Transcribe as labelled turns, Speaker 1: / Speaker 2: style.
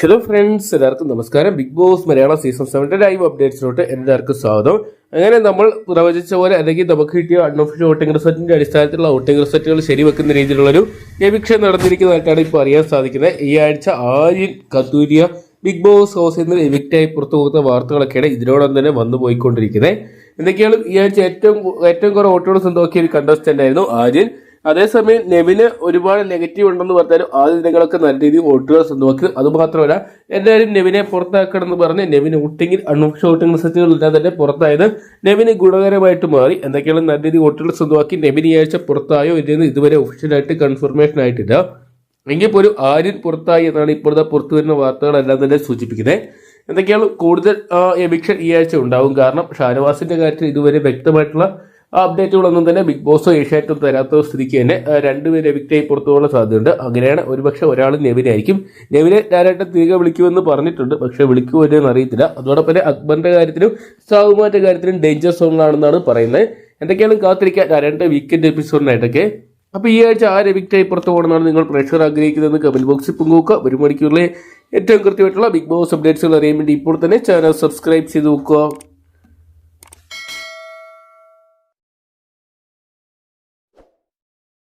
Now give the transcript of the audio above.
Speaker 1: Hello friends എല്ലാവർക്കും നമസ്കാരം. Big boss Malayala season സെവന്റെ ലൈവ് അപ്ഡേറ്റ്സിലോട്ട് എല്ലാവർക്കും സ്വാഗതം. അങ്ങനെ നമ്മൾ പ്രവചിച്ച പോലെ അല്ലെങ്കിൽ നമുക്ക് കിട്ടിയ അൺഒഫീഷ്യൽ വോട്ടിംഗ് റിസൾട്ടിന്റെ അടിസ്ഥാനത്തിലുള്ള വോട്ടിംഗ് റിസൾട്ടുകൾ ശരിവെക്കുന്ന രീതിയിലുള്ളൊരു എവിക്ഷൻ നടന്നിരിക്കുന്നതായിട്ടാണ് ഇപ്പോൾ അറിയാൻ സാധിക്കുന്നത്. ഈ ആഴ്ച ആര്യൻ കത്തൂരിയ ബിഗ് ബോസ് ഹൗസിൽ നിന്ന് എവിക്റ്റായി പുറത്തു പോകുന്ന വാർത്തകളൊക്കെയാണ് ഇതിനോടൊപ്പം തന്നെ വന്നു പോയിക്കൊണ്ടിരിക്കുന്നത്. എന്തൊക്കെയാണ് ഈ ആഴ്ച ഏറ്റവും ഏറ്റവും കുറവ് വോട്ടുകൾ സ്വന്തമാക്കിയ ഒരു കണ്ടസ്റ്റന്റ് ആയിരുന്നു ആര്യൻ. അതേസമയം നെവിന് ഒരുപാട് നെഗറ്റീവ് ഉണ്ടെന്ന് പറഞ്ഞാലും ആ ദിനങ്ങളൊക്കെ നല്ല രീതിയിൽ വോട്ടുകൾ സ്വന്തമാക്കി അതുമാത്രമല്ല എല്ലാവരും നെവിനെ പുറത്താക്കണം എന്ന് പറഞ്ഞ് നെവിന് ഔട്ടിങ്ങിൽ അൺഒഫീഷ്യൽ ഔട്ടിംഗ് റിസൾട്ടുകളില്ലാതെ തന്നെ പുറത്തായത് നെവിന് ഗുണകരമായിട്ട് മാറി. എന്തൊക്കെയാണ് നല്ല രീതിയിൽ വോട്ടുകൾ സ്വന്തമാക്കി നെവിന് ഈ ആഴ്ച പുറത്തായോ ഇല്ലെന്ന് ഇതുവരെ ഒഫീഷ്യലായിട്ട് കൺഫർമേഷൻ ആയിട്ടില്ല. എങ്കിൽ പോലും ആര്യൻ പുറത്തായി എന്നാണ് ഇപ്പോഴത്തെ പുറത്തു വരുന്ന വാർത്തകളെല്ലാം തന്നെ സൂചിപ്പിക്കുന്നത്. എന്തൊക്കെയാണ് കൂടുതൽ എവിക്ഷൻ ഈ ആഴ്ച ഉണ്ടാവും. കാരണം ഷാനവാസിന്റെ കാര്യത്തിൽ ഇതുവരെ വ്യക്തമായിട്ടുള്ള അപ്ഡേറ്റുകളൊന്നും തന്നെ ബിഗ് ബോസോ ഏഷ്യാറ്റും തരാത്ത സ്ഥിതിക്ക് തന്നെ രണ്ടുപേരെ എവിക്റ്റായി പുറത്തു പോകാനുള്ള സാധ്യതയുണ്ട്. അങ്ങനെയാണ് ഒരുപക്ഷെ ഒരാൾ നെവിനായിരിക്കും നെവിനെ ഞാനായിട്ട് തിരികെ വിളിക്കുമെന്ന് പറഞ്ഞിട്ടുണ്ട് പക്ഷെ വിളിക്കുമോ എന്ന് അറിയത്തില്ല. അതോടൊപ്പം തന്നെ അക്ബറിന്റെ കാര്യത്തിലും സാവുമാന്റെ കാര്യത്തിലും ഡേഞ്ചർ സോണിലാണെന്നാണ് പറയുന്നത്. എന്തൊക്കെയാണ് കാത്തിരിക്കാൻ രണ്ട് വീക്കെൻഡ് എപ്പിസോഡിനായിട്ടൊക്കെ അപ്പോൾ ഈ ആഴ്ച ആര് എവിക്റ്റായി പുറത്തു പോകണമെന്നാണ് നിങ്ങൾ പ്രേക്ഷകർ ആഗ്രഹിക്കുന്നതെന്ന് കമന്റ് ബോക്സിൽ പങ്കുവെക്കുക. ഒരു മണിക്കൂറിലെ ഏറ്റവും കൃത്യമായിട്ടുള്ള ബിഗ് ബോസ് അപ്ഡേറ്റ്സുകൾ അറിയാൻ വേണ്ടി ഇപ്പോൾ തന്നെ ചാനൽ സബ്സ്ക്രൈബ് ചെയ്ത് നോക്കുക.